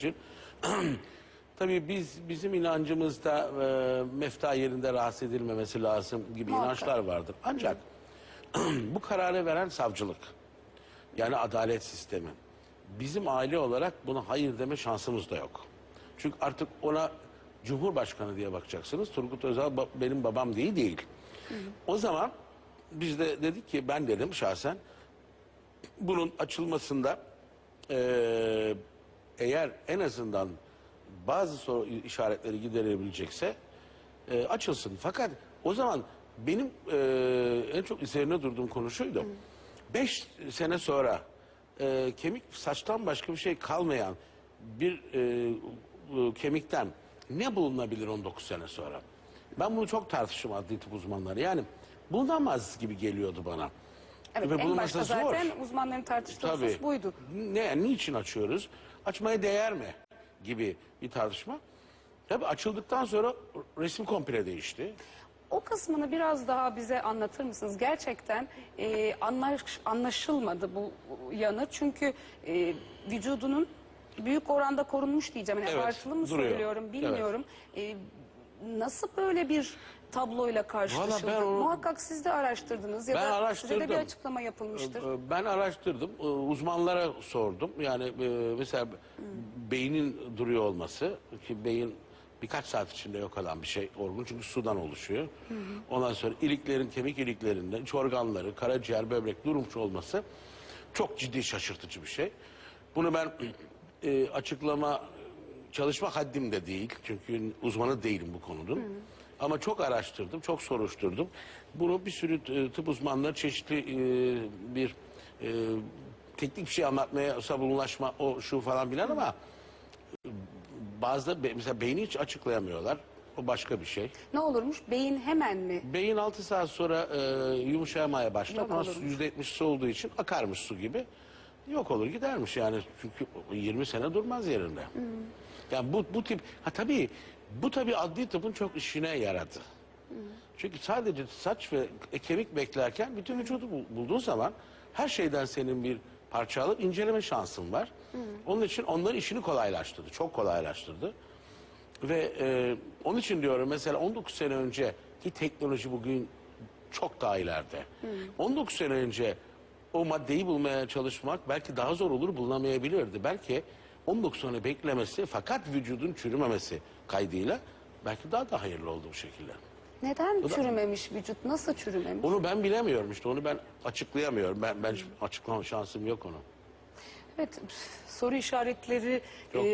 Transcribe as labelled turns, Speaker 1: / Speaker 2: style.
Speaker 1: için. Tabii biz bizim inancımızda e, mefta yerinde rahatsız edilmemesi lazım gibi
Speaker 2: Muhakkak.
Speaker 1: inançlar vardır. Ancak bu kararı veren savcılık. Yani adalet sistemi. Bizim aile olarak buna hayır deme şansımız da yok. Çünkü artık ona Cumhurbaşkanı diye bakacaksınız. Turgut Özal ba- benim babam değil değil. O zaman biz de dedik ki ben dedim şahsen bunun açılmasında eee, eğer en azından bazı soru işaretleri giderilebilecekse eee, açılsın. Fakat o zaman benim eee, en çok üzerine durduğum konu şuydu. Beş sene sonra eee, kemik saçtan başka bir şey kalmayan bir e, kemikten ne bulunabilir 19 sene sonra? Ben bunu çok tartıştım adli tıp uzmanları. Yani bulunamaz gibi geliyordu bana.
Speaker 2: Evet,
Speaker 1: Ve
Speaker 2: en
Speaker 1: bulunması
Speaker 2: başta
Speaker 1: zor.
Speaker 2: zaten uzmanların tartıştığı
Speaker 1: Tabii.
Speaker 2: husus buydu.
Speaker 1: Ne, niçin açıyoruz? Açmaya değer mi? Gibi bir tartışma. Tabii açıldıktan sonra resim komple değişti.
Speaker 2: O kısmını biraz daha bize anlatır mısınız? Gerçekten e, anlaş- anlaşılmadı bu yanı. Çünkü e, vücudunun büyük oranda korunmuş diyeceğim. Yani
Speaker 1: Evet,
Speaker 2: abartılı mı
Speaker 1: duruyor.
Speaker 2: söylüyorum bilmiyorum. E, nasıl böyle bir tabloyla karşılaşıldı?
Speaker 1: ben onu-
Speaker 2: Muhakkak siz de araştırdınız ya
Speaker 1: Ben
Speaker 2: da size de
Speaker 1: araştırdım.
Speaker 2: bir açıklama yapılmıştır.
Speaker 1: Ee, Ben araştırdım, Ee, uzmanlara sordum. Yani e, mesela beynin duruyor olması ki beyin birkaç saat içinde yok olan bir şey orgun çünkü sudan oluşuyor. Ondan sonra iliklerin, kemik iliklerinden iç organları, karaciğer, böbrek durmuş olması çok ciddi şaşırtıcı bir şey. Bunu ben e, açıklama çalışma haddim de değil çünkü uzmanı değilim bu konunun. Ama çok araştırdım, çok soruşturdum. Bunu bir sürü e, tıp uzmanları çeşitli e, bir e, teknik bir şey anlatmaya sabunlaşma o şu falan bilen ama bazı be- mesela beyni hiç açıklayamıyorlar. O başka bir şey.
Speaker 2: Ne olurmuş? Beyin hemen mi?
Speaker 1: Beyin 6 saat sonra e, yumuşamaya başlar ama
Speaker 2: olurmuş.
Speaker 1: %70 su olduğu için akarmış su gibi. Yok olur gidermiş yani çünkü 20 sene durmaz yerinde. Yani bu bu tip ha tabii bu tabii adli tıbbın çok işine yaradı. Çünkü sadece saç ve kemik beklerken bütün vücudu bul- bulduğun zaman her şeyden senin bir parça alıp inceleme şansın var. Onun için onların işini kolaylaştırdı. Çok kolaylaştırdı. Ve e, onun için diyorum mesela 19 sene önce ki teknoloji bugün çok daha ileride. 19 sene önce o maddeyi bulmaya çalışmak belki daha zor olur bulunamayabilirdi. Belki 19 sene beklemesi fakat vücudun çürümemesi kaydıyla belki daha da hayırlı oldu bu şekilde.
Speaker 2: Neden çürümemiş vücut? Nasıl çürümemiş?
Speaker 1: Onu ben bilemiyorum işte onu ben açıklayamıyorum. Ben ben açıklama şansım yok onu.
Speaker 2: Evet, soru işaretleri
Speaker 1: Çok
Speaker 2: e,